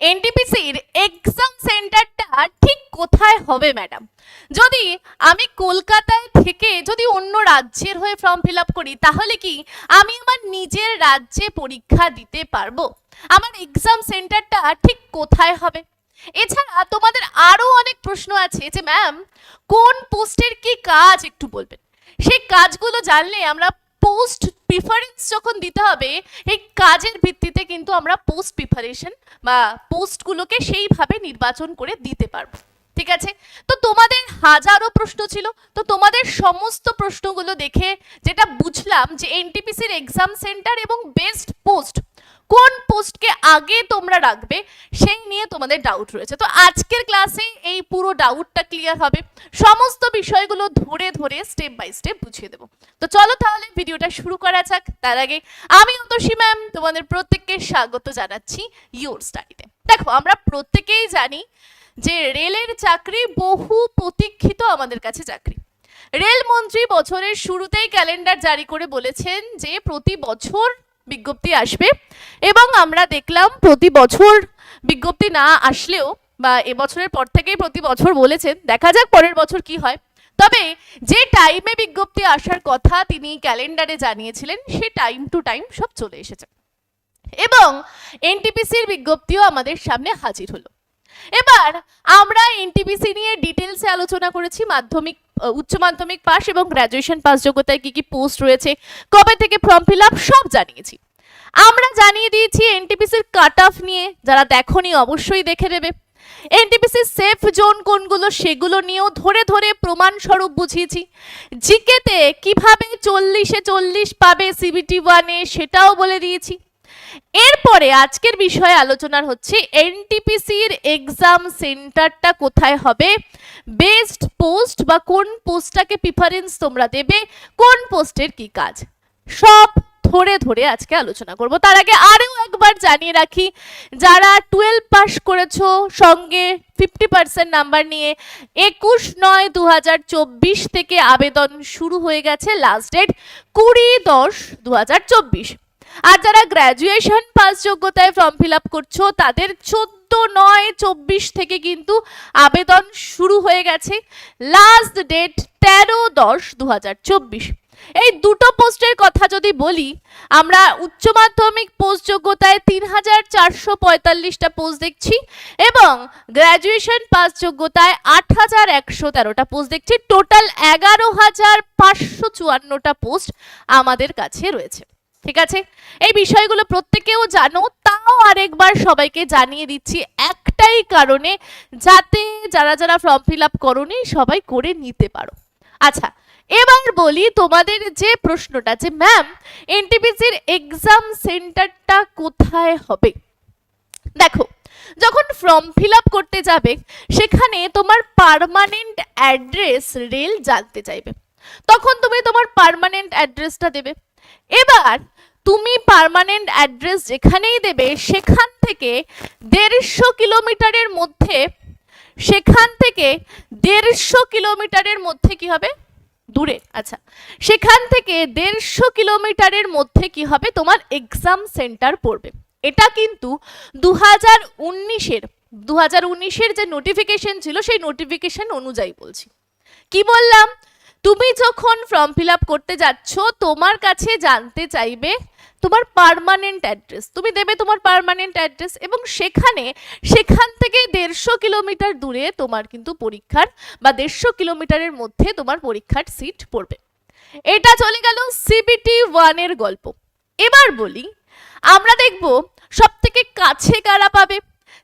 এনটিপিসির exam সেন্টারটা ঠিক কোথায় হবে ম্যাডাম যদি আমি কলকাতায় থেকে যদি অন্য রাজ্যের হয়ে ফর্ম ফিল আপ করি, তাহলে কি আমি আমার নিজের রাজ্যে পরীক্ষা দিতে পারব? আমার এক্সাম সেন্টারটা ঠিক কোথায় হবে? এছাড়া তোমাদের আরও অনেক প্রশ্ন আছে যে ম্যাম কোন পোস্টের কি কাজ একটু বলবেন? সেই কাজগুলো জানলে আমরা পোস্ট প্রিফারেন্স যখন দিতে হবে এই কাজের ভিত্তিতে কিন্তু আমরা পোস্ট প্রিফারেশন বা পোস্টগুলোকে সেইভাবে নির্বাচন করে দিতে পারব। ঠিক আছে? তো তোমাদের হাজারো প্রশ্ন ছিল। তো তোমাদের সমস্ত প্রশ্নগুলো দেখে যেটা বুঝলাম যে এনটিপিসির এক্সাম সেন্টার এবং বেস্ট পোস্ট কোন পোস্টকে আগে তোমরা রাখবে সেই নিয়ে তোমাদের ডাউট রয়েছে। তো আজকের ক্লাসে এই পুরো ডাউটটা ক্লিয়ার হবে। সমস্ত বিষয়গুলো ধরে ধরে স্টেপ বাই স্টেপ বুঝিয়ে দেবো। তো চলো তাহলে ভিডিওটা শুরু করা যাক। তার আগে আমি অন্তর্ষী ম্যাম তোমাদের প্রত্যেককে স্বাগত জানাচ্ছি ইউর স্টাডিতে দেখো, আমরা প্রত্যেকেই জানি যে রেলের চাকরি বহু প্রতীক্ষিত আমাদের কাছে চাকরি। রেলমন্ত্রী বছরের শুরুতেই ক্যালেন্ডার জারি করে বলেছেন যে প্রতি বছর বিজ্ঞপ্তি আসবে। এবং আমরা দেখলাম প্রতি বছর বিজ্ঞপ্তি না আসলেও বা এবছরের পর থেকেই প্রতি বছর বলেছেন, দেখা যাক পরের বছর কি হয়। তবে যে টাইমে বিজ্ঞপ্তি আসার কথা তিনি ক্যালেন্ডারে জানিয়েছিলেন, সে টাইম টু টাইম সব চলে এসেছে। এবং এনটিপিসির বিজ্ঞপ্তিও আমাদের সামনে হাজির হলো। এবার আমরা এনটিপিসি নিয়ে ডিটেলসে আলোচনা করেছি, মাধ্যমিক উচ্চ মাধ্যমিক পাস এবং গ্র্যাজুয়েশন পাস যোগ্যতায় কি কি পোস্ট রয়েছে, কবে থেকে ফর্ম ফিল আপ সব জানিয়েছি। আমরা জানিয়ে দিয়েছি এনটিপিসির কাট অফ নিয়ে, যারা দেখনি অবশ্যই দেখে নেবে। এনটিপিসির সেফ জোন কোনগুলো সেগুলো নিয়েও ধরে ধরে প্রমাণ স্বরূপ বুঝিয়েছি। জিকেতে কীভাবে চল্লিশে চল্লিশ পাবে সিবিটি ওয়ানে সেটাও বলে দিয়েছি। এরপরে আজকের বিষয়ে আলোচনার হচ্ছে এনটিপিসির এক্সাম সেন্টারটা কোথায় হবে? বেস্ট পোস্ট বা কোন পোস্টটাকে প্রিফারেন্স তোমরা দেবে? কোন পোস্টের কি কাজ? সব ধরে ধরে আজকে আলোচনা করব। তার আগে আরও একবার জানিয়ে রাখি, যারা টুয়েলভ পাস করেছ, সঙ্গে ফিফটি পার্সেন্ট নাম্বার নিয়ে একুশ নয় দু থেকে আবেদন শুরু হয়ে গেছে লাস্ট ডেট কুড়ি দশ দু আর যারা গ্র্যাজুয়েশন পাস যোগ্যতায় ফর্ম ফিল আপ করছ, তাদের চোদ্দ নয় চব্বিশ থেকে কিন্তু আবেদন শুরু হয়ে গেছে। লাস্ট ডেট তেরো দশ দু এই দুটো পোস্টের কথা যদি বলি, আমরা উচ্চ মাধ্যমিক পোস্ট যোগ্যতায় তিন হাজার চারশো পঁয়তাল্লিশটা পোস্ট দেখছি এবং গ্র্যাজুয়েশন পাস যোগ্যতায় আট হাজার একশো তেরোটা পোস্ট দেখছি। টোটাল এগারো হাজার পাঁচশো চুয়ান্নটা পোস্ট আমাদের কাছে রয়েছে। ঠিক আছে? এই বিষয়গুলো প্রত্যেকেও জানো, তাও আরেকবার সবাইকে জানিয়ে দিচ্ছি একটাই কারণে যাতে যারা যারা ফর্ম ফিল আপ করনি সবাই করে নিতে পারো। আচ্ছা এবার বলি তোমাদের যে প্রশ্নটা যে, ম্যাম এনটিপিসির এক্সাম সেন্টারটা কোথায় হবে? দেখো, যখন ফর্ম ফিল আপ করতে যাবে, সেখানে তোমার পার্মানেন্ট অ্যাড্রেস রেল জানতে চাইবে। তখন তুমি তোমার পার্মানেন্ট অ্যাড্রেসটা দেবে। এবার তুমি পার্মানেন্ট অ্যাড্রেস যেখানেই দেবে, সেখান থেকে দেড়শো কিলোমিটারের মধ্যে, সেখান থেকে দেড়শো কিলোমিটারের মধ্যে কি হবে? দূরে আচ্ছা। সেখান থেকে দেড়শো কিলোমিটারের মধ্যে কি হবে? তোমার এক্সাম সেন্টার পড়বে। এটা কিন্তু দু হাজার উনিশের দু হাজার উনিশের যে নোটিফিকেশন ছিল, সেই নোটিফিকেশন অনুযায়ী বলছি। কি বললাম? তুমি যখন ফর্ম ফিল আপ করতে যাচ্ছ, তোমার কাছে জানতে চাইবে তোমার পার্মানেন্ট অ্যাড্রেস তুমি দেবে তোমার পার্মানেন্ট অ্যাড্রেস এবং সেখানে, সেখান থেকে দেড়শো কিলোমিটার দূরে তোমার কিন্তু পরীক্ষার বা দেড়শো কিলোমিটারের মধ্যে তোমার পরীক্ষার সিট পড়বে। এটা চলে গেল সিবিটি ওয়ানের গল্প। এবার বলি, আমরা দেখব সব থেকে কাছে কারা পাবে।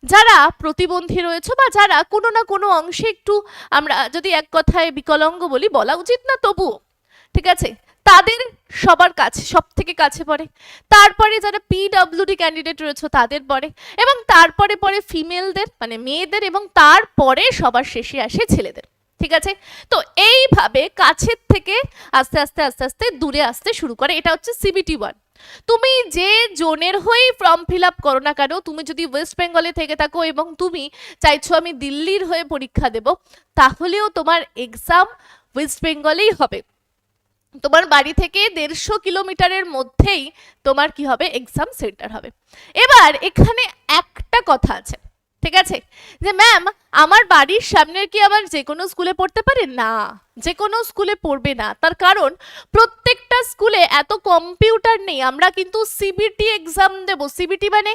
যারা প্রতিবন্ধী রয়েছে বা যারা কোনো না কোনো অংশে একটু আমরা যদি এক কথায় বিকলাঙ্গ বলি বলা উচিত না, তবুও, ঠিক আছে? তাদের সবার কাছে সব থেকে কাছে পড়ে। তারপরে যারা পিডব্লিউডি ক্যান্ডিডেট রয়েছে, তাদের পরে এবং তারপরে পরে ফিমেলদের মানে মেয়েদের এবং তারপরে সবার শেষে আসে ছেলেদের, ঠিক আছে? তো এইভাবে কাছের থেকে আস্তে আস্তে আস্তে আস্তে দূরে আসতে শুরু করে। এটা হচ্ছে সিবিটি ওয়ান তুমি যে জোনের হয়েই ফর্ম ফিল আপ করো না কেন, তুমি যদি ওয়েস্ট বেঙ্গলে থেকে থাকো এবং তুমি চাইছো আমি দিল্লির হয়ে পরীক্ষা দেব, তাহলেও তোমার এক্সাম ওয়েস্ট বেঙ্গলেই হবে। তোমার বাড়ি থেকে দেড়শো কিলোমিটারের মধ্যেই তোমার কি হবে? এক্সাম সেন্টার হবে। এবার এখানে একটা কথা আছে। ঠিক আছে? যে ম্যাম আমার বাড়ির সামনের কি আমার যে কোনো স্কুলে পড়তে পারে? না, যে কোনো স্কুলে পড়বে না। তার কারণ, প্রত্যেকটা স্কুলে এত কম্পিউটার নেই, আমরা কিন্তু সিবিটি এক্সাম দেব। সিবিটি মানে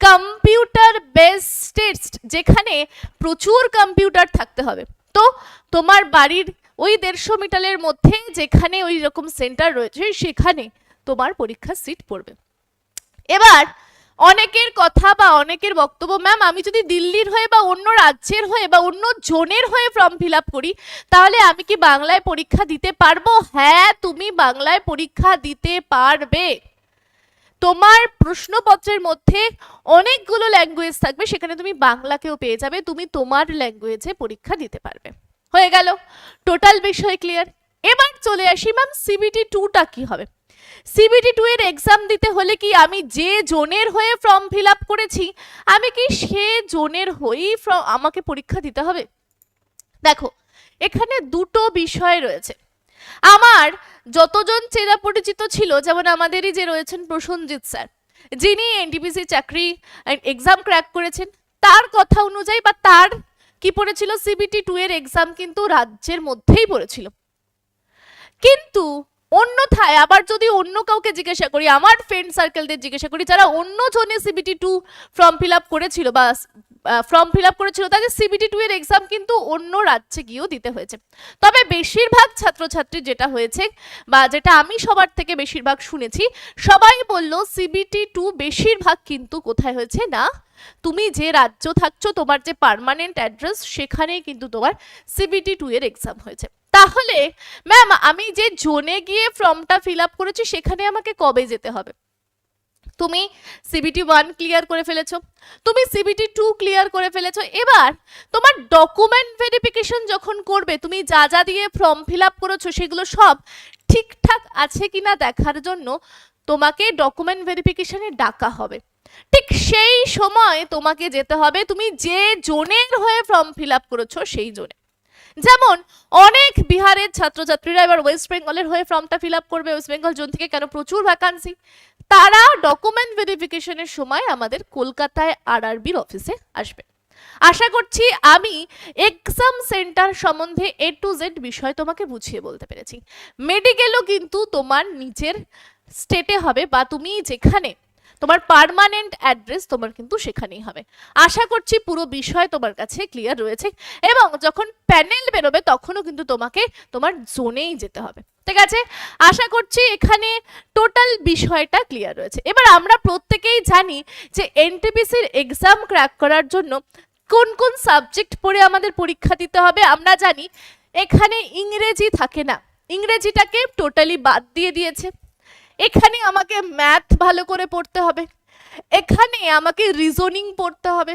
কম্পিউটার বেসড টেস্ট যেখানে প্রচুর কম্পিউটার থাকতে হবে। তো, তোমার বাড়ির ওই দেড়শো মিটারের মধ্যে যেখানে ওই রকম সেন্টার রয়েছে, সেখানে তোমার পরীক্ষার সিট পড়বে। এবার অনেকের কথা বা অনেকের বক্তব্য ম্যাম আমি যদি দিল্লির হয়ে বা অন্য রাজ্যের হয়ে বা অন্য জোনের হয়ে ফর্ম ফিল করি, তাহলে আমি কি বাংলায় পরীক্ষা দিতে পারব? হ্যাঁ তুমি বাংলায় পরীক্ষা দিতে পারবে। তোমার প্রশ্নপত্রের মধ্যে অনেকগুলো ল্যাঙ্গুয়েজ থাকবে, সেখানে তুমি বাংলাকেও পেয়ে যাবে, তুমি তোমার ল্যাঙ্গুয়েজে পরীক্ষা দিতে পারবে। হয়ে গেল টোটাল বিষয় ক্লিয়ার এবার চলে আসি ম্যাম সিবিটি টুটা কি হবে? সিবিটি টু এর এক্সাম দিতে হলে কি আমি যে জোনের হয়ে ফর্ম ফিল আপ করেছি, আমি কি সে জোনের হয়েই আমাকে পরীক্ষা দিতে হবে? দেখো, এখানে দুটো বিষয় রয়েছে। আমার যতজন চেনা পরিচিত ছিল, যেমন আমাদেরই যে রয়েছেন প্রসেনজিৎ স্যার, যিনি এনটিপিসি চাকরি এক্সাম ক্র্যাক করেছেন, তার কথা অনুযায়ী বা তার কি পড়েছিল সিবিটি টু এর এক্সাম কিন্তু রাজ্যের মধ্যেই পড়েছিল। কিন্তু অন্যথায় আবার যদি অন্য কাউকে জিজ্ঞাসা করি, আমার ফ্রেন্ড সার্কেলদের জিজ্ঞাসা করি, যারা অন্য জনে CBT two form fill up করেছিল বা ফর্ম ফিল আপ করেছিল, তাদের সিবিটি টু এর এক্সাম কিন্তু অন্য রাজ্যে গিয়েও দিতে হয়েছে। তবে বেশিরভাগ ছাত্রছাত্রী যেটা হয়েছে বা যেটা আমি সবার থেকে বেশিরভাগ শুনেছি, সবাই বলল সিবিটি টু বেশিরভাগ কিন্তু কোথায় হয়েছে না? তুমি যে রাজ্য থাকছো, তোমার যে পার্মানেন্ট অ্যাড্রেস সেখানেই কিন্তু তোমার সিবিটি টু এর এক্সাম হয়েছে। তাহলে ম্যাম আমি যে জোনে গিয়ে ফর্মটা ফিল আপ করেছি, সেখানে আমাকে কবে যেতে হবে? তুমি সিবিটি ওয়ান ক্লিয়ার করে ফেলেছো, তুমি সিবিটি টু ক্লিয়ার করে ফেলেছো, এবার তোমার ডকুমেন্ট ভেরিফিকেশন যখন করবে, তুমি যা যা দিয়ে ফর্ম ফিল আপ করেছ, সেগুলো সব ঠিকঠাক আছে কিনা দেখার জন্য তোমাকে ডকুমেন্ট ভেরিফিকেশনে ডাকা হবে। ঠিক সেই সময় তোমাকে যেতে হবে, তুমি যে জোনের হয়ে ফর্ম ফিল আপ করেছ, সেই জোনে। যেমন, অনেক বিহারের ছাত্রছাত্রীরা এবার ওয়েস্ট বেঙ্গলের হয়ে ফর্মটা ফিল আপ করবে। ওয়েস্ট বেঙ্গল জোন থেকে কেন প্রচুর ভ্যাকান্সি তারা ডকুমেন্ট ভেরিফিকেশনের সময় আমাদের কলকাতায় আরআরবির অফিসে আসবে। আশা করছি আমি এক্সাম সেন্টার সম্বন্ধে এ টু জেড বিষয় তোমাকে বুঝিয়ে বলতে পেরেছি। মেডিকেলও কিন্তু তোমার নিজের স্টেটে হবে বা তুমি যেখানে তোমার পার্মানেন্ট অ্যাড্রেস তোমার কিন্তু সেখানেই হবে। আশা করছি পুরো বিষয় তোমার কাছে ক্লিয়ার রয়েছে এবং যখন প্যানেল বেরোবে তখনও কিন্তু তোমাকে তোমার জোনেই যেতে হবে। ঠিক আছে? আশা করছি এখানে টোটাল বিষয়টা ক্লিয়ার রয়েছে। এবার আমরা প্রত্যেকেই জানি যে এনটিপিসির এক্সাম ক্র্যাক করার জন্য কোন কোন সাবজেক্ট পড়ে আমাদের পরীক্ষা দিতে হবে আমরা জানি। এখানে ইংরেজি থাকে না। ইংরেজিটাকে টোটালি বাদ দিয়ে দিয়েছে। এখানে আমাকে ম্যাথ ভালো করে পড়তে হবে। এখানে আমাকে রিজনিং পড়তে হবে।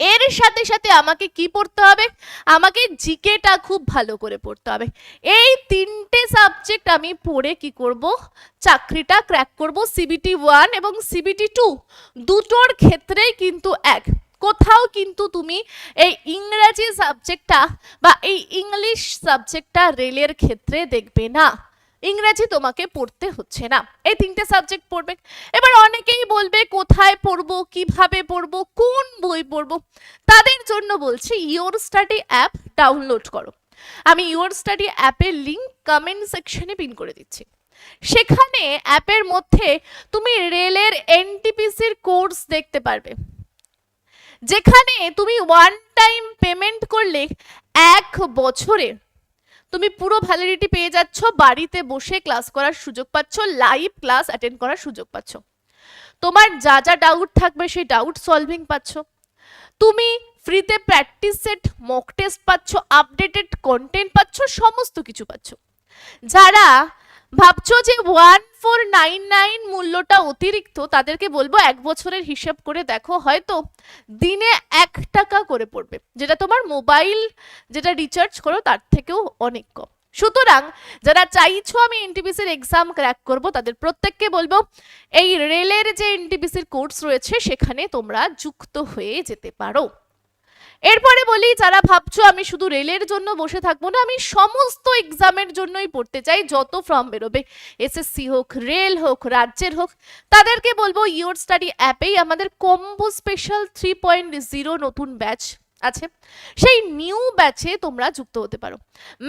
এর সাথে সাথে আমাকে কি পড়তে হবে? আমাকে জিকেটা খুব ভালো করে পড়তে হবে। এই তিনটে সাবজেক্ট আমি পড়ে কি করব? চাকরিটা ক্র্যাক করব। সিবিটি ওয়ান এবং সিবিটি টু দুটোর ক্ষেত্রেই কিন্তু এক। কোথাও কিন্তু তুমি এই ইংরাজি সাবজেক্টটা বা এই ইংলিশ সাবজেক্টটা রেলের ক্ষেত্রে দেখবে না। ইংরেজি তোমাকে পড়তে হচ্ছে না। এই তিনটে সাবজেক্ট পড়বে। এবার অনেকেই বলবে, কোথায় পড়ব, কীভাবে পড়ব, কোন বই পড়ব? তাদের জন্য বলছি ইওর স্টাডি অ্যাপ ডাউনলোড করো। আমি ইওর স্টাডি অ্যাপের লিঙ্ক কমেন্ট সেকশনে পিন করে দিচ্ছি। সেখানে অ্যাপের মধ্যে তুমি রেলের এনটিপিসির কোর্স দেখতে পারবে। যেখানে তুমি ওয়ান টাইম পেমেন্ট করলে এক বছরে তুমি পুরো ভ্যালিডিটি পেয়ে যাচ্ছ, বাড়িতে বসে ক্লাস করার সুযোগ পাচ্ছ লাইভ ক্লাস অ্যাটেন্ড করার সুযোগ পাচ্ছ। তোমার যা যা ডাউট থাকবে, সেই ডাউট সলভিং পাচ্ছ। তুমি ফ্রিতে প্র্যাকটিস সেট মক টেস্ট পাচ্ছ আপডেটেড কন্টেন্ট পাচ্ছ, সমস্ত কিছু পাচ্ছ। যারা ভাবছ যে ওয়ান ফোর নাইন নাইন মূল্যটা অতিরিক্ত? তাদেরকে বলব এক বছরের হিসাব করে দেখো, হয়তো দিনে এক টাকা করে পড়বে। যেটা তোমার মোবাইল যেটা রিচার্জ করো, তার থেকেও অনেক কম। সুতরাং যারা চাইছো আমি এনটিপিসির এক্সাম ক্র্যাক করব, তাদের প্রত্যেককে বলব, এই রেলের যে এনটিপিসির কোর্স রয়েছে, সেখানে তোমরা যুক্ত হয়ে যেতে পারো। এরপরে বলি, যারা ভাবছ আমি শুধু রেলের জন্য বসে থাকব না, আমি সমস্ত এক্সামের জন্যই পড়তে চাই, যত ফর্ম বেরোবে এসএসসি হোক রেল হোক, রাজ্যের হোক, তাদেরকে বলব ইওর স্টাডি অ্যাপেই আমাদের combo special three point zero নতুন ব্যাচ আছে। সেই নিউ ব্যাচে তোমরা যুক্ত হতে পারো।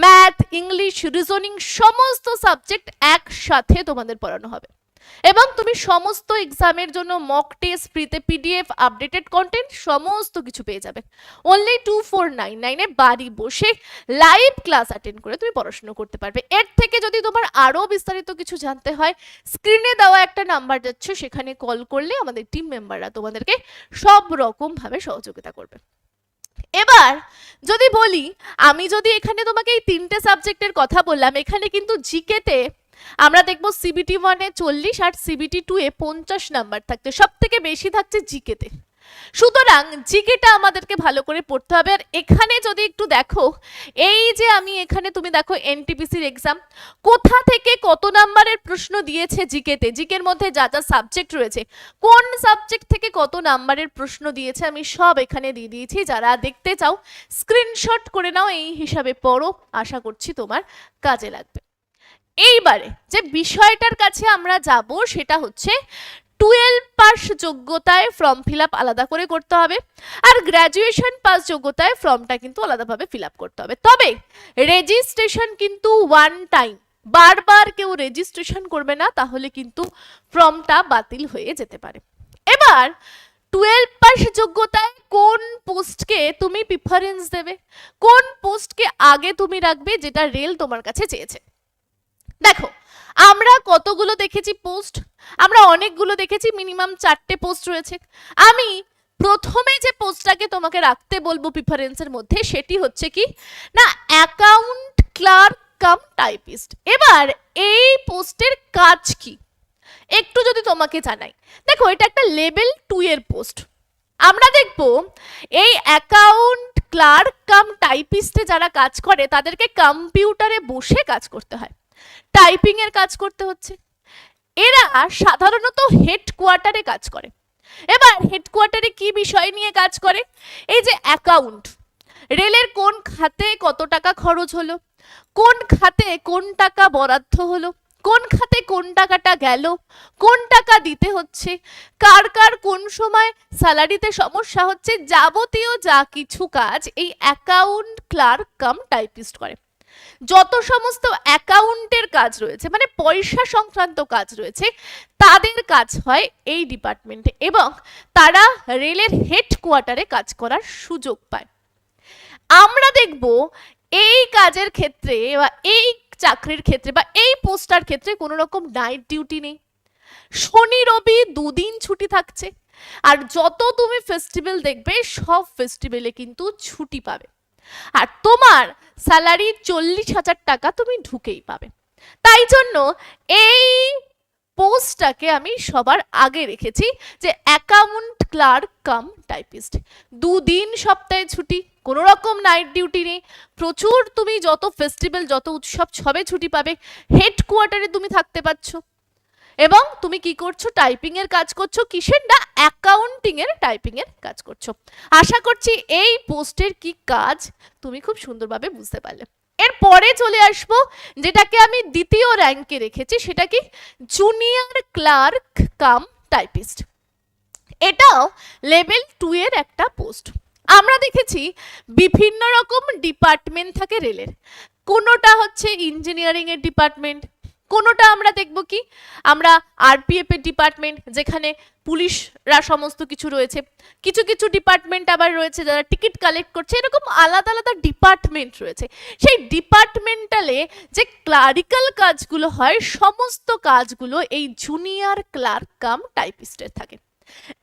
ম্যাথ ইংলিশ রিজনিং সমস্ত সাবজেক্ট একসাথে তোমাদের পড়ানো হবে। এবং তুমি সমস্ত এক্সামের জন্য মক টেস্ট ফ্রিতে পিডিএফ আপডেটেড কন্টেন্ট সমস্ত কিছু পেয়ে যাবে। অনলি টু ফোর নাইন নাইনে বাড়ি বসে লাইভ ক্লাস অ্যাটেন্ড করে তুমি পড়াশোনা করতে পারবে। এর থেকে যদি তোমার আরও বিস্তারিত কিছু জানতে হয় স্ক্রিনে দেওয়া একটা নাম্বার যাচ্ছে, সেখানে কল করলে আমাদের টিম মেম্বাররা তোমাদেরকে সব রকমভাবে সহযোগিতা করবে। এবার যদি বলি, আমি যদি এখানে তোমাকে এই তিনটে সাবজেক্টের কথা বললাম, এখানে কিন্তু জিকেতে আমরা দেখব সিবিটি ওয়ানে চল্লিশ আর সিবিটি টু এ পঞ্চাশ নাম্বার থাকছে। সব থেকে বেশি থাকছে জিকেতে। সুতরাং জিকেটা আমাদেরকে ভালো করে পড়তে হবে। আর এখানে যদি একটু দেখো, এই যে আমি এখানে তুমি দেখো এনটিপিসির এক্সাম কোথা থেকে কত নাম্বারের প্রশ্ন দিয়েছে জিকেতে? জিকের মধ্যে যা যা সাবজেক্ট রয়েছে, কোন সাবজেক্ট থেকে কত নাম্বারের প্রশ্ন দিয়েছে আমি সব এখানে দিয়ে দিয়েছি। যারা দেখতে চাও স্ক্রিনশট করে নাও, এই হিসাবে পড়ো। আশা করছি তোমার কাজে লাগবে। এইবারে যে বিষয়টার কাছে আমরা যাব সেটা হচ্ছে টুয়েলভ পাস যোগ্যতায় ফর্ম ফিল আলাদা করে করতে হবে আর গ্র্যাজুয়েশন পাস যোগ্যতায় ফর্মটা কিন্তু আলাদাভাবে ফিল করতে হবে। তবে রেজিস্ট্রেশন কিন্তু ওয়ান টাইম বারবার কেউ রেজিস্ট্রেশন করবে না, তাহলে কিন্তু ফর্মটা বাতিল হয়ে যেতে পারে। এবার টুয়েলভ পাস যোগ্যতায় কোন পোস্টকে তুমি প্রিফারেন্স দেবে? কোন পোস্টকে আগে তুমি রাখবে যেটা রেল তোমার কাছে চেয়েছে? দেখো, আমরা কতগুলো দেখেছি পোস্ট? আমরা অনেকগুলো দেখেছি, মিনিমাম চারটে পোস্ট রয়েছে। আমি প্রথমে যে পোস্টটাকে তোমাকে রাখতে বলব প্রিফারেন্সের মধ্যে, সেটি হচ্ছে কি, না অ্যাকাউন্ট ক্লার্ক কাম টাইপিস্ট এবার এই পোস্টের কাজ কি? একটু যদি তোমাকে জানাই। দেখো, এটা একটা লেভেল টু এর পোস্ট। আমরা দেখব, এই অ্যাকাউন্ট ক্লার্ক কাম টাইপিস্টে যারা কাজ করে, তাদেরকে কম্পিউটারে বসে কাজ করতে হয়। টাইপিং এর কাজ করতে হচ্ছে। এরা সাধারণত হেডকোয়ার্টারে কাজ করে। এবার হেডকোয়ার্টারে কি বিষয় নিয়ে কাজ করে? এই যে অ্যাকাউন্ট রেলের কোন খাতে কত টাকা খরচ হলো? কোন খাতে কোন টাকা বরাদ্দ হলো? কোন খাতে কোন টাকাটা গেল? কোন টাকা দিতে হচ্ছে? কার কার কোন সময় স্যালারিতে সমস্যা হচ্ছে? যাবতীয় যা কিছু কাজ এই অ্যাকাউন্ট ক্লার্ক কাম টাইপিস্ট করে। যত সমস্ত অ্যাকাউন্টের কাজ রয়েছে মানে পয়সা সংক্রান্ত কাজ রয়েছে, তাদের কাজ হয় এই ডিপার্টমেন্টে এবং তারা রেলের হেডকোয়ার্টারে কাজ করার সুযোগ পায়। আমরা দেখব এই কাজের ক্ষেত্রে বা এই চাকরির ক্ষেত্রে বা এই পোস্টার ক্ষেত্রে কোনো রকম নাইট ডিউটি নেই। শনি, রবি দুদিন ছুটি থাকছে। আর যত তুমি ফেস্টিভ্যাল দেখবে, সব ফেস্টিভ্যালে কিন্তু ছুটি পাবে। আর তোমার স্যালারি চল্লিশ হাজার টাকা তুমি ঢুকেই পাবে। তাই জন্য এই পোস্টটাকে আমি সবার আগে রেখেছি যে অ্যাকাউন্ট ক্লার্ক কাম টাইপিস্ট দুদিন সপ্তাহে ছুটি, কোনো রকম নাইট ডিউটি নেই। প্রচুর তুমি যত ফেস্টিভ্যাল যত উৎসব, সবে ছুটি পাবে। হেডকোয়ার্টারে তুমি থাকতে পারছ। এবং তুমি কি করছ? টাইপিং এর কাজ করছ? কিসের না অ্যাকাউন্টিং এর টাইপিং এর কাজ করছ? আশা করছি এই পোস্টের কি কাজ তুমি খুব সুন্দরভাবে বুঝতে পারলে। এর পরে চলে আসব, যেটাকে আমি দ্বিতীয় র্যাঙ্কে রেখেছি, সেটা কি? জুনিয়র ক্লার্ক কাম টাইপিস্ট এটাও লেভেল টু এর একটা পোস্ট আমরা দেখেছি বিভিন্ন রকম ডিপার্টমেন্ট থাকে রেলের কোনোটা হচ্ছে ইঞ্জিনিয়ারিং এর ডিপার্টমেন্ট কোনোটা আমরা দেখব কি? আমরা আরপিএফ এর ডিপার্টমেন্ট যেখানে পুলিশরা সমস্ত কিছু রয়েছে। কিছু কিছু ডিপার্টমেন্ট আবার রয়েছে যারা টিকিট কালেক্ট করছে। এরকম আলাদা আলাদা ডিপার্টমেন্ট রয়েছে। সেই ডিপার্টমেন্টালে যে ক্লারিক্যাল কাজগুলো হয়, সমস্ত কাজগুলো এই জুনিয়র ক্লার্ক কাম টাইপিস্টের থাকে।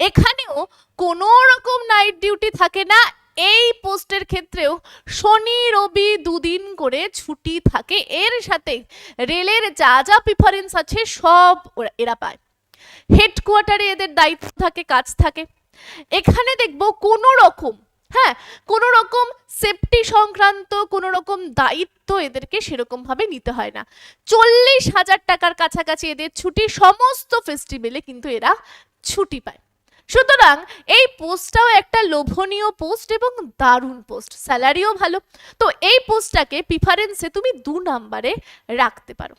এখানেও কোনো রকম নাইট ডিউটি থাকে না। এই পোস্টের ক্ষেত্রেও শনি, রবি দুদিন করে ছুটি থাকে। এর সাথে রেলের যা যা প্রিফারেন্স আছে সব এরা পায়। হেডকোয়ার্টারে এদের দায়িত্ব থাকে, কাজ থাকে। এখানে দেখব কোনো রকম হ্যাঁ কোনো রকম সেফটি সংক্রান্ত, কোনো রকম দায়িত্ব এদেরকে সেরকম ভাবে নিতে হয় না। চল্লিশ হাজার টাকার কাছাকাছি এদের ছুটি, সমস্ত ফেস্টিভ্যালে কিন্তু এরা ছুটি পায়। সুতরাং এই পোস্টটাও একটা লোভনীয় পোস্ট এবং দারুণ পোস্ট, স্যালারিও ভালো। তো এই পোস্টটাকে প্রিফারেন্সে তুমি দু নাম্বারে রাখতে পারো।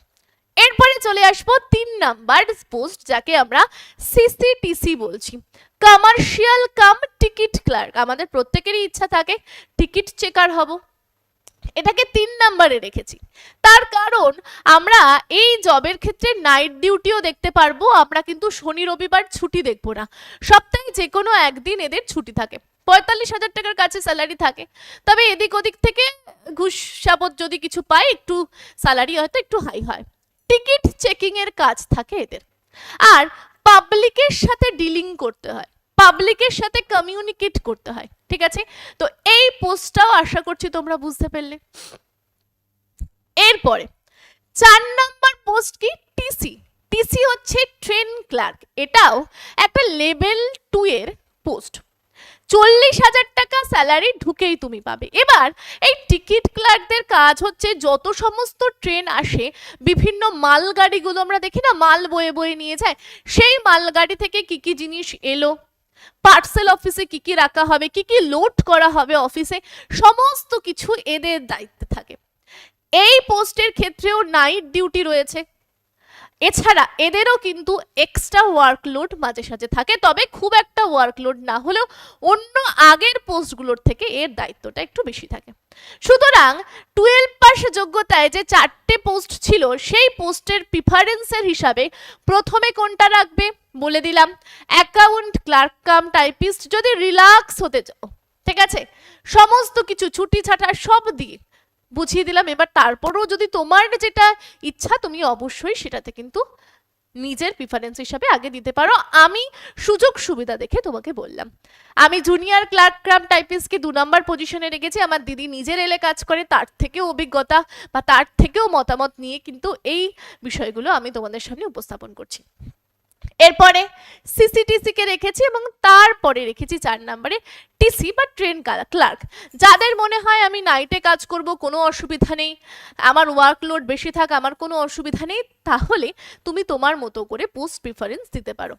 এরপরে চলে আসব তিন নাম্বার পোস্ট যাকে আমরা সিসিটিসি বলছি। কমার্শিয়াল কাম টিকিট ক্লার্ক আমাদের প্রত্যেকেরই ইচ্ছা থাকে টিকিট চেকার হব। এটাকে তিন নাম্বারে রেখেছি। তার কারণ আমরা এই জবের ক্ষেত্রে নাইট ডিউটিও দেখতে পারব, আমরা কিন্তু শনি, রবিবার ছুটি দেখব না। সপ্তাহে যে কোনো একদিন এদের ছুটি থাকে। পঁয়তাল্লিশ হাজার টাকার কাছে স্যালারি থাকে। তবে এদিক ওদিক থেকে ঘুষ সাবত যদি কিছু পায়, একটু স্যালারি হয়তো একটু হাই হয়। টিকিট চেকিং এর কাজ থাকে এদের। আর পাবলিকের সাথে ডিলিং করতে হয়। পাবলিকের সাথে কমিউনিকেট করতে হয়, ঠিক আছে? তো এই পোস্টটাও আশা করছি তোমরা বুঝতে পারলে। এরপরে, চার নম্বর পোস্ট কি? টিসি টিসি হচ্ছে ট্রেন ক্লার্ক এটাও একটা লেভেল টু এর পোস্ট চল্লিশ হাজার টাকা স্যালারি ঢুকেই তুমি পাবে। এবার এই টিকিট ক্লার্কদের কাজ হচ্ছে যত সমস্ত ট্রেন আসে, বিভিন্ন মালগাড়িগুলো আমরা দেখি না, মাল বয়ে বয়ে নিয়ে যায়, সেই মালগাড়ি থেকে কি কি জিনিস এলো? পার্সেল অফিসে কি কি রাখা হবে, কি কি লোড করা হবে অফিসে সমস্ত কিছু এদের দায়িত্বে থাকে। এই পোস্টের ক্ষেত্রেও নাইট ডিউটি রয়েছে। এছাড়া এদেরও কিন্তু এক্সট্রা ওয়ার্কলোড মাঝে সাঝে থাকে, তবে খুব একটা ওয়ার্কলোড না হলেও অন্য আগের পোস্টগুলোর থেকে এর দায়িত্বটা একটু বেশি থাকে। সুতরাং টুয়েলভ পাস যোগ্যতায় যে চারটে পোস্ট ছিল, সেই পোস্টের প্রিফারেন্সের হিসাবে প্রথমে কোনটা রাখবে? বলে দিলাম অ্যাকাউন্ট ক্লার্ক কাম টাইপিস্ট যদি রিল্যাক্স হতে চাও, ঠিক আছে? সমস্ত কিছু ছুটি ছাটা সব দিয়ে বুঝিয়ে দিলাম। এবার তারপরেও যদি তোমার যেটা ইচ্ছা, তুমি অবশ্যই সেটাতে কিন্তু নিজের প্রিফারেন্স হিসাবে আগে দিতে পারো। আমি সুযোগ সুবিধা দেখে তোমাকে বললাম। আমি জুনিয়র ক্লার্ক ক্রাম টাইপিস্টকে দু নম্বর পজিশনে রেখেছি। আমার দিদি নিজের এলে কাজ করে, তার থেকেও অভিজ্ঞতা বা তার থেকেও মতামত নিয়ে কিন্তু এই বিষয়গুলো আমি তোমাদের সামনে উপস্থাপন করছি। এরপরে সিসিটিসি কে রেখেছি এবং তারপরে রেখেছি চার নম্বরে টিসি বা ট্রেন ক্লার্ক যাদের মনে হয় আমি নাইটে কাজ করব, কোনো অসুবিধা নেই। আমার ওয়ার্কলোড বেশি থাক, আমার কোনো অসুবিধা নেই, তাহলে তুমি তোমার মতো করে পোস্ট প্রিফারেন্স দিতে পারো।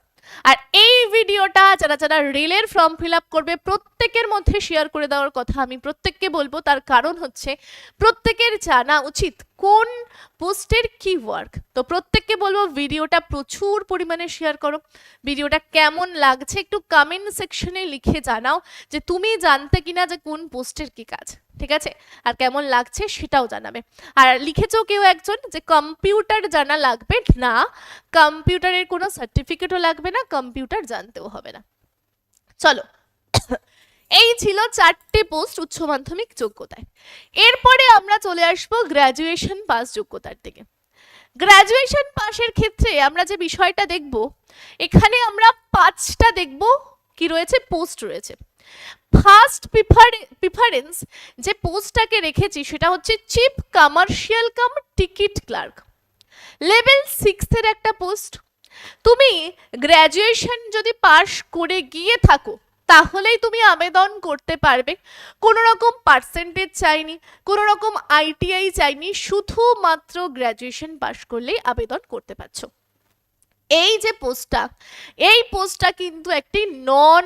আর এই ভিডিওটা যারা যারা রেলের ফর্ম ফিল আপ করবে, প্রত্যেকের মধ্যে শেয়ার করে দেওয়ার কথা আমি প্রত্যেককে বলব। তার কারণ হচ্ছে, প্রত্যেকের জানা উচিত কোন পোস্টের কি ওয়ার্ক তো প্রত্যেককে বলব, ভিডিওটা প্রচুর পরিমাণে শেয়ার করো। ভিডিওটা কেমন লাগছে একটু কমেন্ট সেকশনে লিখে জানাও যে তুমি জানতে কিনা যে কোন পোস্টের কি কাজ। ঠিক আছে? আর কেমন লাগছে সেটাও জানাবে। আর লিখেছো কেউ একজন যে কম্পিউটার জানা লাগবে? না কম্পিউটারের কোনো সার্টিফিকেটও লাগবে না কম্পিউটার জানতেও হবে না। চলো, এই ছিল চারটে পোস্ট উচ্চ মাধ্যমিক যোগ্যতায়। এরপরে আমরা চলে আসব গ্র্যাজুয়েশন পাস যোগ্যতার দিকে। গ্র্যাজুয়েশন পাসের ক্ষেত্রে আমরা যে বিষয়টা দেখব, এখানে আমরা পাঁচটা দেখব, কি রয়েছে? পোস্ট রয়েছে। ফার্স্ট প্রিফারেন্স যে পোস্টটাকে রেখেছি সেটা হচ্ছে chief commercial cum ticket clerk level সিক্সের একটা পোস্ট তুমি গ্র্যাজুয়েশন যদি পাশ করে গিয়ে থাকো, তাহলেই তুমি আবেদন করতে পারবে। কোনো রকম পার্সেন্টেজ চাইনি, কোনো রকম আইটিআই চাইনি, শুধুমাত্র গ্র্যাজুয়েশন পাশ করলেই আবেদন করতে পারছ। এই যে পোস্টটা এই পোস্টটা কিন্তু একটি নন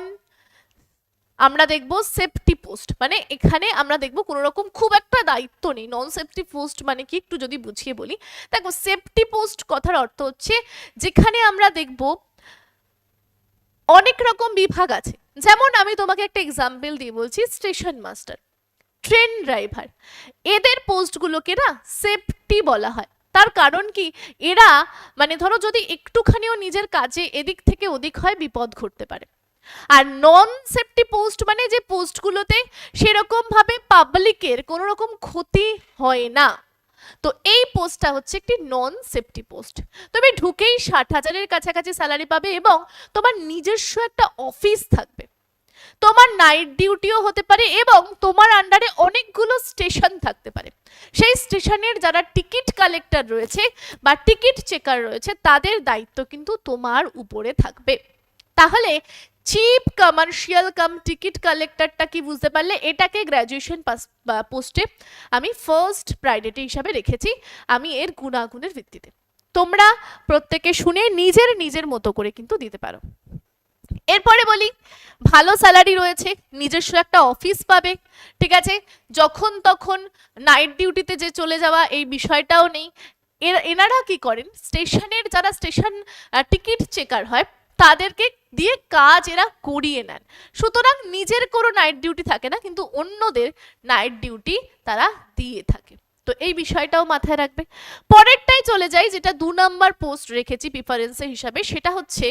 আমরা দেখব সেফটি পোস্ট মানে এখানে আমরা দেখব কোনো রকম খুব একটা দায়িত্ব নেই নন সেফটি পোস্ট মানে কি একটু যদি বুঝিয়ে বলি। দেখো সেফটি পোস্ট কথার অর্থ হচ্ছে যেখানে আমরা দেখব অনেক রকম বিভাগ আছে। যেমন আমি তোমাকে একটা এক্সাম্পল দিয়ে বলছি স্টেশন মাস্টার ট্রেন ড্রাইভার এদের পোস্টগুলোকে না সেফটি বলা হয়। তার কারণ কি? এরা মানে ধরো যদি একটুখানিও নিজের কাজে এদিক থেকে ওদিক হয়, বিপদ ঘটতে পারে। আর নন সেফটি পোস্ট মানে যে পোস্টগুলোতে সেরকম ভাবে পাবলিকের কোনো রকম ক্ষতি হয় না। তো এই পোস্টটা হচ্ছে একটি নন সেফটি পোস্ট তুমি ঢুকেই ষাট হাজারের কাছাকাছি স্যালারি পাবে এবং তোমার নিজস্ব একটা অফিস থাকবে। তোমার নাইট ডিউটিও হতে পারে এবং তোমার আন্ডারে অনেকগুলো স্টেশন থাকতে পারে। সেই স্টেশনের যারা টিকিট কালেক্টর রয়েছে বা টিকিট চেকার রয়েছে, তাদের দায়িত্ব কিন্তু তোমার উপরে থাকবে। তাহলে চিপ কমার্শিয়াল কাম টিকিট কালেক্টরটা কি বুঝতে পারলে? এটাকে গ্র্যাজুয়েশন পাস পোস্টে আমি ফার্স্ট প্রায়োরিটি হিসাবে রেখেছি, আমি এর গুণাগুণের ভিত্তিতে। তোমরা প্রত্যেকে শুনে নিজের নিজের মতো করে কিন্তু দিতে পারো। এরপরে বলি, ভালো স্যালারি রয়েছে, নিজস্ব একটা অফিস পাবে, ঠিক আছে? যখন তখন নাইট ডিউটিতে যে চলে যাওয়া, এই বিষয়টাও নেই। এনারা কি করেন? স্টেশনের, যারা স্টেশন টিকিট চেকার হয় তাদেরকে দিয়ে কাজ এরা করিয়ে নেন। সুতরাং নিজের কোনো নাইট ডিউটি থাকে না, কিন্তু অন্যদের নাইট ডিউটি তারা দিয়ে থাকে। তো এই বিষয়টাও মাথায় রাখবে। পরেরটাই চলে যাই, যেটা দু নাম্বার পোস্ট রেখেছি প্রিফারেন্সের হিসাবে, সেটা হচ্ছে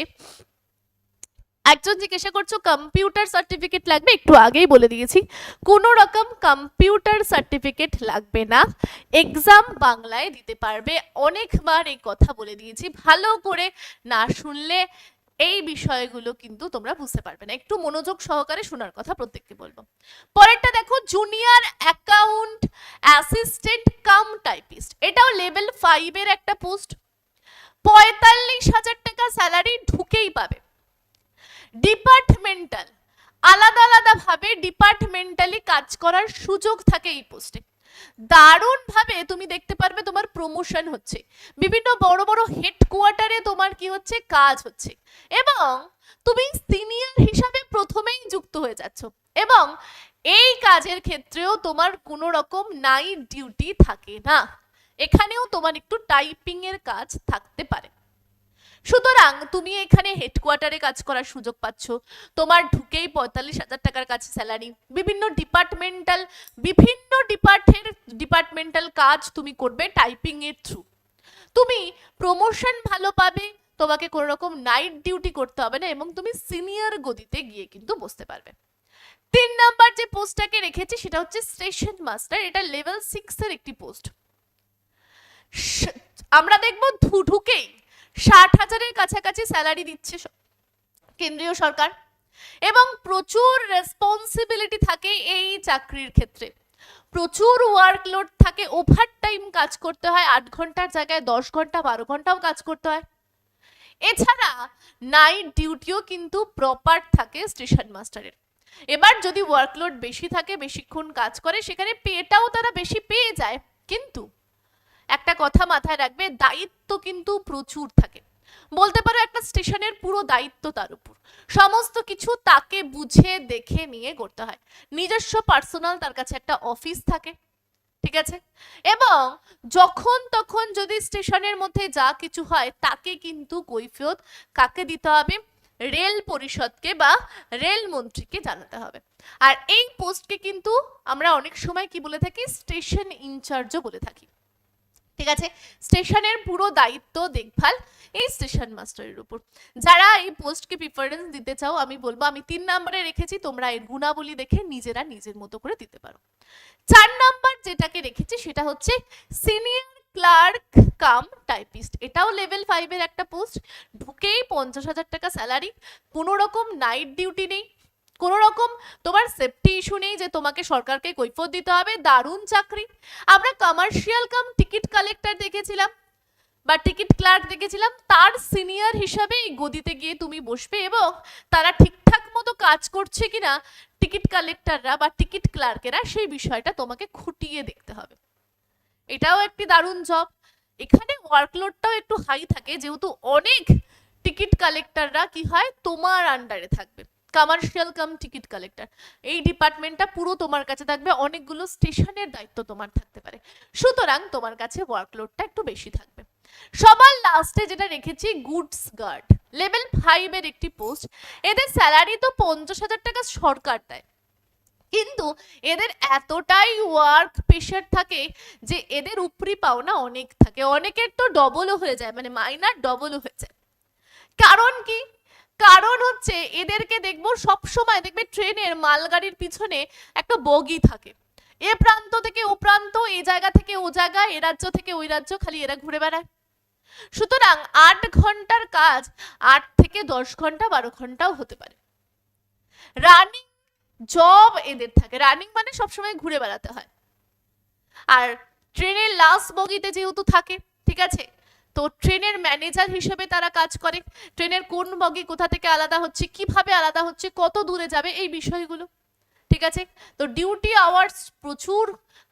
একজন জিজ্ঞাসা করছ কম্পিউটার সার্টিফিকেট লাগবে? একটু আগেই বলে দিয়েছি। কোনো রকম কম্পিউটার সার্টিফিকেট লাগবে না। এক্সাম বাংলায় দিতে পারবে। অনেকবার এই কথা বলে দিয়েছি। ভালো করে না শুনলে এই বিষয়গুলো কিন্তু তোমরা বুঝতে পারবে না। একটু মনোযোগ সহকারে শোনার কথা প্রত্যেককে বলব। পরেরটা দেখো junior account assistant cum typist এটাও লেভেল ফাইভের একটা পোস্ট পঁয়তাল্লিশ হাজার টাকা স্যালারি ঢুকেই পাবে। ডিপার্টমেন্টাল আলাদা আলাদা ভাবে ডিপার্টমেন্টালি কাজ করার সুযোগ থাকে এই পোস্টে দারুণ ভাবে তুমি দেখতে পারবে তোমার প্রমোশন হচ্ছে। বিভিন্ন বড় বড় হেডকোয়ার্টারে তোমার কি হচ্ছে? কাজ হচ্ছে। এবং তুমি সিনিয়র হিসাবে প্রথমেই যুক্ত হয়ে যাচ্ছ। এবং এই কাজের ক্ষেত্রেও তোমার কোনো রকম নাইট ডিউটি থাকে না। এখানেও তোমার একটু টাইপিং এর কাজ থাকতে পারে। সুতরাং তুমি এখানে হেডকোয়ার্টারে কাজ করার সুযোগ পাচ্ছ। তোমার ঢুকেই পঁয়তাল্লিশ হাজার টাকার কাছে স্যালারি বিভিন্ন ডিপার্টমেন্টাল বিভিন্ন ডিপার্টের ডিপার্টমেন্টাল কাজ তুমি করবে টাইপিং এর থ্রু তুমি প্রমোশন ভালো পাবে, তোমাকে কোনো রকম নাইট ডিউটি করতে হবে না এবং তুমি সিনিয়র গদিতে গিয়ে কিন্তু বসতে পারবে। তিন নাম্বার যে পোস্টটাকে রেখেছি সেটা হচ্ছে স্টেশন মাস্টার এটা লেভেল সিক্স এর একটি পোস্ট আমরা দেখব ধু, ঢুকেই ষাট হাজারের কাছাকাছি স্যালারি দিচ্ছে কেন্দ্রীয় সরকার। এবং প্রচুর রেসপন্সিবিলিটি থাকে এই চাকরির ক্ষেত্রে। প্রচুর ওয়ার্কলোড থাকে ওভার টাইম কাজ করতে হয়, আট ঘণ্টার জায়গায় দশ ঘণ্টা, বারো ঘন্টাও কাজ করতে হয়। এছাড়া নাইট ডিউটিও কিন্তু প্রপার থাকে স্টেশন মাস্টারের এবার যদি ওয়ার্কলোড বেশি থাকে, বেশিক্ষণ কাজ করে, সেখানে পেটাও তারা বেশি পেয়ে যায়। কিন্তু একটা কথা মাথায় রাখবে, দায়িত্ব কিন্তু প্রচুর থাকে। বলতে পারো একটা স্টেশনের পুরো দায়িত্ব তার উপর। সমস্ত কিছু তাকে বুঝে, দেখে, নিয়ে করতে হয়। নিজস্ব পার্সোনাল তার কাছে একটা অফিস থাকে, ঠিক আছে? এবং যখন তখন যদি স্টেশনের মধ্যে যা কিছু হয়, তাকে কিন্তু কৈফিয়ত কাকে দিতে হবে? রেল পরিষদকে বা রেল মন্ত্রীকে জানাতে হবে। আর এই পোস্টকে কিন্তু আমরা অনেক সময় কি বলে থাকি? স্টেশন ইনচার্জও বলে থাকি। ঠিক আছে? স্টেশনের পুরো দায়িত্ব, দেখভাল এই স্টেশন মাস্টারের উপর। যারা এই পোস্টকে প্রিফারেন্স দিতে চাও, আমি বলব, আমি তিন নম্বরে রেখেছি, তোমরা এর গুণাবলী দেখে নিজেরা নিজের মতো করে দিতে পারো। চার নাম্বার যেটাকে রেখেছি, সেটা হচ্ছে সিনিয়র ক্লার্ক কাম টাইপিস্ট এটাও লেভেল ফাইভের একটা পোস্ট ঢুকেই পঞ্চাশ হাজার টাকা স্যালারি কোনো রকম নাইট ডিউটি নেই কোনো রকম তোমার সেফটি ইস্যু নেই যে তোমাকে সরকারকে কৈফত দিতে হবে, দারুণ চাকরি। আমরা কমার্শিয়াল কাম টিকিট কালেক্টর দেখেছিলাম বা টিকিট ক্লার্ক দেখেছিলাম, তার সিনিয়র হিসাবে এই গদিতে গিয়ে তুমি বসবে এবং তারা ঠিকঠাক মতো কাজ করছে কিনা টিকিট কালেক্টররা বা টিকিট ক্লার্কেরা সেই বিষয়টা তোমাকে খুঁটিয়ে দেখতে হবে। এটাও একটি দারুণ জব এখানে ওয়ার্কলোডটাও একটু হাই থাকে, যেহেতু অনেক টিকিট কালেক্টররা কি হয় তোমার আন্ডারে থাকবে। কমার্শিয়াল কাম টিকিট কালেক্টর এই ডিপার্টমেন্টটা পুরো তোমার কাছে থাকবে, অনেকগুলো স্টেশনের দায়িত্ব তোমার থাকতে পারে। সুতরাং তোমার কাছে ওয়ার্কলোডটা একটু বেশি থাকবে। সবার লাস্টে যেটা রেখেছি গুডস গার্ড লেভেল ফাইভের একটি পোস্ট এদের স্যালারি তো পঞ্চাশ হাজার টাকা সরকার দেয়। কিন্তু এদের এতটাই ওয়ার্ক প্রেশার থাকে যে এদের উপরি পাওনা অনেক থাকে। অনেকের তো ডবলও হয়ে যায় মানে মাইনার ডবলও হয়ে যায়। কারণ কি? কারণ হচ্ছে এদেরকে দেখব সব সময় দেখবে ট্রেনের মালগাড়ির পিছনে একটা বগি থাকে। এ প্রান্ত থেকে ও প্রান্ত, এ জায়গা থেকে ও জায়গা, এ রাজ্য থেকে ওই রাজ্য, খালি এরা ঘুরে বেড়ায়। সুতরাং আট ঘণ্টার কাজ আট থেকে দশ ঘণ্টা, বারো ঘন্টাও হতে পারে। রানিং জব এদের থাকে। রানিং মানে সবসময় ঘুরে বেড়াতে হয়। আর ট্রেনের লাস্ট বগিতে যেহেতু থাকে, ঠিক আছে? তো ট্রেনের ম্যানেজার হিসেবে তারা কাজ করে। ট্রেনের কোন বগি কোথা থেকে আলাদা হচ্ছে, কীভাবে আলাদা হচ্ছে, কত দূরে যাবে, এই বিষয়গুলো। ঠিক আছে? তো ডিউটি আওয়ার্স প্রচুর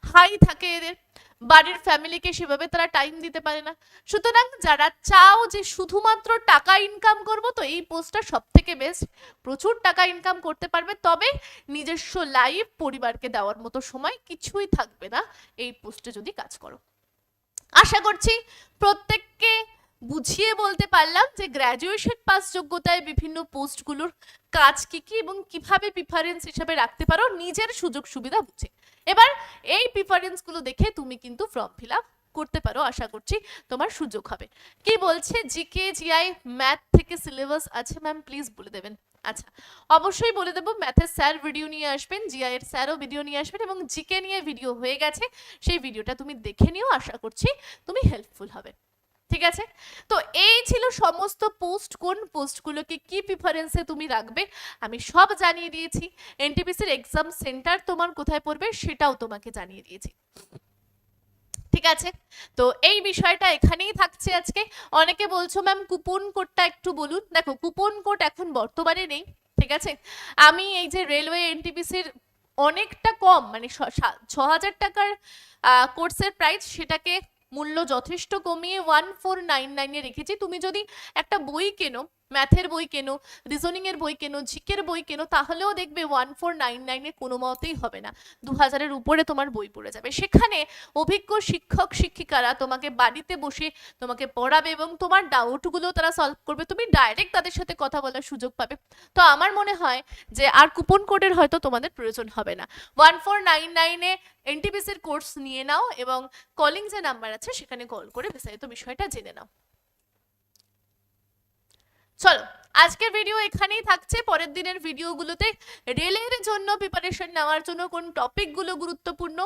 হাই থাকে এদের। বাড়ির ফ্যামিলিকে সেভাবে তারা টাইম দিতে পারে না। সুতরাং যারা চাও যে শুধুমাত্র টাকা ইনকাম করব, তো এই পোস্টটা সব থেকে বেস্ট প্রচুর টাকা ইনকাম করতে পারবে, তবে নিজস্ব লাইফ পরিবারকে দেওয়ার মতো সময় কিছুই থাকবে না। এই পোস্টে যদি কাজ করো। আশা করছি প্রত্যেককে বুঝিয়ে বলতে পারলাম যে গ্র্যাজুয়েশন পাস যোগ্যতায় বিভিন্ন পোস্টগুলোর কাজ কি কি এবং কীভাবে প্রিফারেন্স হিসাবে রাখতে পারো, নিজের সুযোগ সুবিধা বুঝে। এবার এই প্রিফারেন্সগুলো দেখে তুমি কিন্তু ফর্ম ফিল আপ করতে পারো, আশা করছি তোমার সুযোগ হবে। কি বলছে? জিকে জিআই ম্যাথ থেকে সিলেবাস আছে ম্যাম প্লিজ বলে দেবেন। আচ্ছা অবশ্যই বলে দেবো ম্যাথের স্যার ভিডিও নিয়ে আসবেন জিআই এর স্যারও ভিডিও নিয়ে আসবেন এবং জিকে নিয়ে ভিডিও হয়ে গেছে, সেই ভিডিওটা তুমি দেখে নিও, আশা করছি তুমি হেল্পফুল হবে। ঠিক আছে? তো এই ছিল সমস্ত পোস্ট কোন পোস্টগুলোকে কি প্রিফারেন্সে তুমি রাখবে, আমি সব জানিয়ে দিয়েছি। এনটিপিসির এক্সাম সেন্টার তোমার কোথায় পড়বে সেটাও তোমাকে জানিয়ে দিয়েছি। আছে তো এই বিষয়টা এখানেই থাকছে আজকে। অনেকে বলছো, ম্যাম, কুপন কোডটা একটু বলুন। দেখো, কুপন কোড এখন বর্তমানে নেই, ঠিক আছে? আমি এই যে রেলওয়ে এনটিপিসির অনেকটা কম মানে ছ হাজার টাকার কোর্সের প্রাইস সেটাকে মূল্য যথেষ্ট কমিয়ে ওয়ান ফোর নাইন নাইনে রেখেছি। তুমি যদি একটা বই কেনো ম্যাথের বই কেনো রিজনিং এর বই কেনো, জিকের বই কেনো, তাহলেও দেখবে ওয়ান ফোর নাইন নাইনে কোনো মতেই হবে না। দু হাজারের উপরে তোমার বই পড়ে যাবে। সেখানে অভিজ্ঞ শিক্ষক, শিক্ষিকারা তোমাকে বাড়িতে বসে তোমাকে পড়াবে এবং তোমার ডাউটগুলো তারা সলভ করবে। তুমি ডাইরেক্ট তাদের সাথে কথা বলার সুযোগ পাবে। তো আমার মনে হয় যে আর কুপন কোডের হয়তো তোমাদের প্রয়োজন হবে না। ওয়ান ফোর নাইন নাইনে এনটিপিসির কোর্স নিয়ে নাও এবং কলিং যে নাম্বার আছে সেখানে কল করে বিস্তারিত বিষয়টা জেনে নাও। চলো, আজকের ভিডিও এখানেই থাকছে। পরের দিনের ভিডিওগুলোতে রেলের জন্য প্রিপারেশন নেওয়ার জন্য কোন টপিকগুলো গুরুত্বপূর্ণ,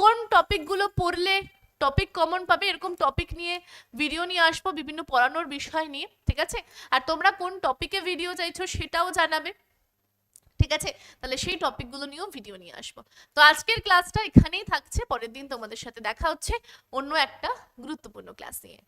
কোন টপিকগুলো পড়লে টপিক কমন পাবে, এরকম টপিক নিয়ে ভিডিও নিয়ে আসব, বিভিন্ন পড়ানোর বিষয় নিয়ে, ঠিক আছে? আর তোমরা কোন টপিকে ভিডিও চাইছো সেটাও জানাবে, ঠিক আছে? তাহলে সেই টপিকগুলো নিয়েও ভিডিও নিয়ে আসব। তো আজকের ক্লাসটা এখানেই থাকছে, পরের দিন তোমাদের সাথে দেখা হচ্ছে অন্য একটা গুরুত্বপূর্ণ ক্লাস নিয়ে।